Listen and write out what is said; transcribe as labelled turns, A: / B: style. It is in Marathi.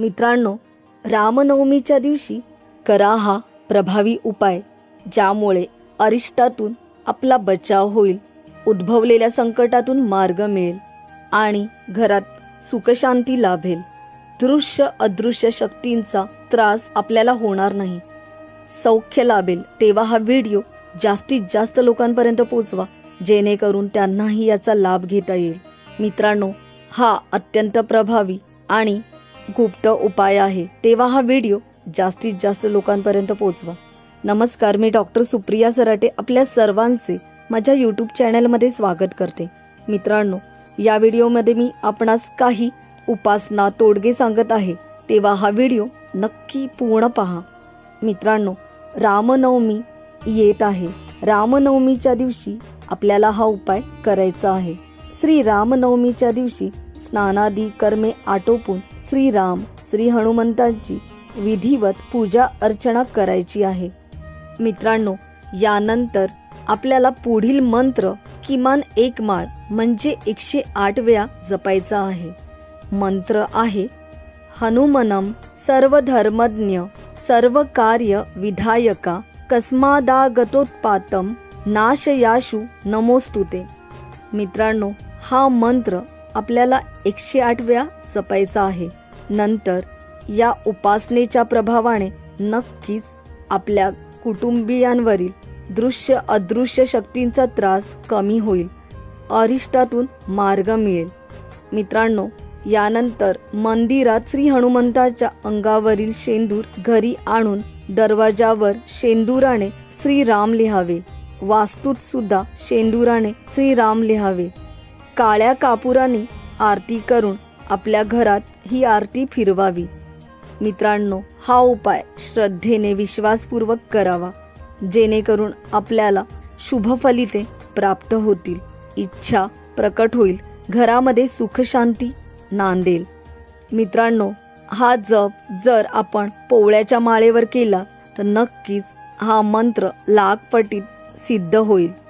A: मित्रांनो रामनवमीच्या दिवशी करा हा प्रभावी उपाय ज्यामुळे अरिष्टातून आपला बचाव होईल उद्भवलेल्या संकटातून मार्ग मिळेल आणि घरात सुखशांती लाभेल. दृश्य अदृश्य शक्तींचा त्रास आपल्याला होणार नाही. सौख्य लाभेल तेव्हा हा व्हिडिओ जास्तीत जास्त लोकांपर्यंत पोचवा जेणेकरून त्यांनाही याचा लाभ घेता येईल. मित्रांनो हा अत्यंत प्रभावी आणि गुप्त उपाय आहे. तेव्हा हा व्हिडिओ जास्तीत जास्त लोकांपर्यंत पोचवा. नमस्कार मी डॉक्टर सुप्रिया सराटे आपल्या सर्वांचे माझ्या यूट्यूब चॅनलमध्ये स्वागत करते. मित्रांनो या व्हिडिओमध्ये मी आपणास काही उपासना तोडगे सांगत आहे. तेव्हा हा व्हिडिओ नक्की पूर्ण पहा. मित्रांनो रामनवमी येत आहे. रामनवमीच्या दिवशी आपल्याला हा उपाय करायचा आहे. श्री रामनवमीच्या दिवशी स्नानादी कर्मे आटोपून श्रीराम श्री हनुमंतांची विधिवत पूजा अर्चना करायची आहे. मित्रांनो यानंतर आपल्याला पुढील मंत्र किमान एक माळ म्हणजे एकशे आठ वेळा जपायचा आहे. मंत्र आहे हनुमनम सर्वधर्मज्ञ सर्व कार्य विधायका कस्मादागतोत्पातम नाशयाशु नमोस्तुते. मित्रांनो हा मंत्र आपल्याला एकशे आठव्या जपायचा आहे. नंतर या उपासनेच्या प्रभावाने नक्कीच आपल्या कुटुंबियांवरील दृश्य अदृश्य शक्तींचा त्रास कमी होईल. अरिष्टातून मार्ग मिळेल. मित्रांनो यानंतर मंदिरात श्री हनुमंताच्या अंगावरील शेंदूर घरी आणून दरवाजावर शेंदुराने श्रीराम लिहावे. वास्तूत सुद्धा शेंदुराने श्रीराम लिहावे. काळ्या कापुराने आरती करून आपल्या घरात ही आरती फिरवावी. मित्रांनो हा उपाय श्रद्धेने विश्वासपूर्वक करावा. जेणेकरून आपल्याला शुभफलिते प्राप्त होतील. इच्छा प्रकट होईल. घरामध्ये सुखशांती नांदेल. मित्रांनो हा जप जर आपण पोवळ्याच्या माळेवर केला तर नक्कीच हा मंत्र लाखपटीत सिद्ध होईल.